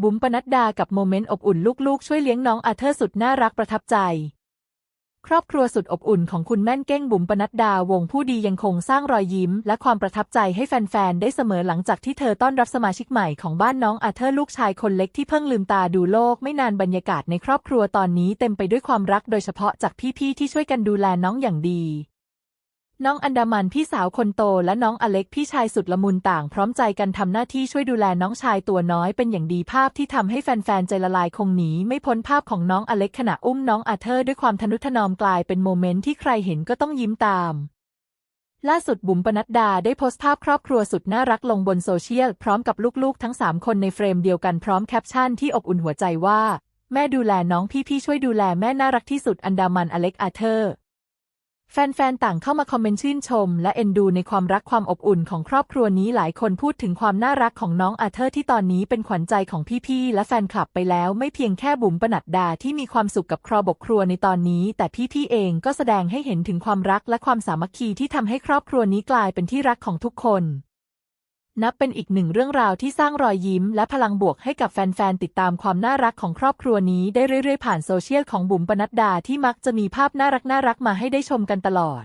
บุ๋มปนัดดากับโมเมนต์อบอุ่นลูกๆ ช่วยเลี้ยงน้องอาเธอร์สุดน่ารักประทับใจ ครอบครัวสุดอบอุ่นของคุณแม่นเก้งบุ๋มปนัดดาวงผู้ดียังคงสร้างรอยยิ้ม และความประทับใจให้แฟนๆ ได้เสมอหลังจากที่เธอต้อนรับสมาชิกใหม่ของบ้านน้องอาเธอร์ลูกชายคนเล็กที่เพิ่งลืมตาดูโลกไม่นานบรรยากาศในครอบครัวตอนนี้เต็มไปด้วยความรักโดยเฉพาะจากพี่ๆที่ช่วยกันดูแลน้องอย่างดี น้องอันดามันพี่สาวคนโตและน้องอเล็กพี่ชายสุดละมุนต่างพร้อมใจกันทำหน้าที่ช่วยดูแลน้องชายตัวน้อยเป็นอย่างดีภาพที่ทำให้แฟนๆใจละลายคงหนีไม่พ้นภาพของน้องอเล็กขณะอุ้มน้องอาเธอร์ด้วยความทนุถนอมกลายเป็นโมเมนต์ที่ใครเห็นก็ต้องยิ้มตาม ล่าสุดบุ๋มปนัดดาได้โพสต์ภาพครอบครัวสุดน่ารักลงบนโซเชียลพร้อมกับลูกๆ ทั้ง 3 คนในเฟรมเดียวกันพร้อมแคปชั่นที่อบอุ่นหัวใจว่า แม่ดูแลน้องพี่ๆช่วยดูแลแม่น่ารักที่สุดอันดามันอเล็กอาเธอร์ แฟนๆ ต่างเข้ามาคอมเมนต์ชื่นชม และเอ็นดูในความรักความอบอุ่นของครอบครัวนี้หลายคนพูดถึงความน่ารักของน้องอาเธอร์ที่ตอนนี้เป็นขวัญใจของพี่ๆ และแฟนคลับไปแล้ว ไม่เพียงแค่บุ๋มปนัดดาที่มีความสุขกับครอบครัวในตอนนี้ แต่พี่ๆ เองก็แสดงให้เห็นถึงความรักและความสามัคคีที่ทำให้ครอบครัวนี้กลายเป็นที่รักของทุกคน นับเป็นอีกหนึ่งเรื่องราวที่สร้างรอยยิ้ม และพลังบวกให้กับแฟนๆ ติดตามความน่ารักของครอบครัวนี้ได้เรื่อยๆ ผ่านโซเชียลของบุ๋มปนัดดาที่มักจะมีภาพน่ารักๆมาให้ได้ชมกันตลอด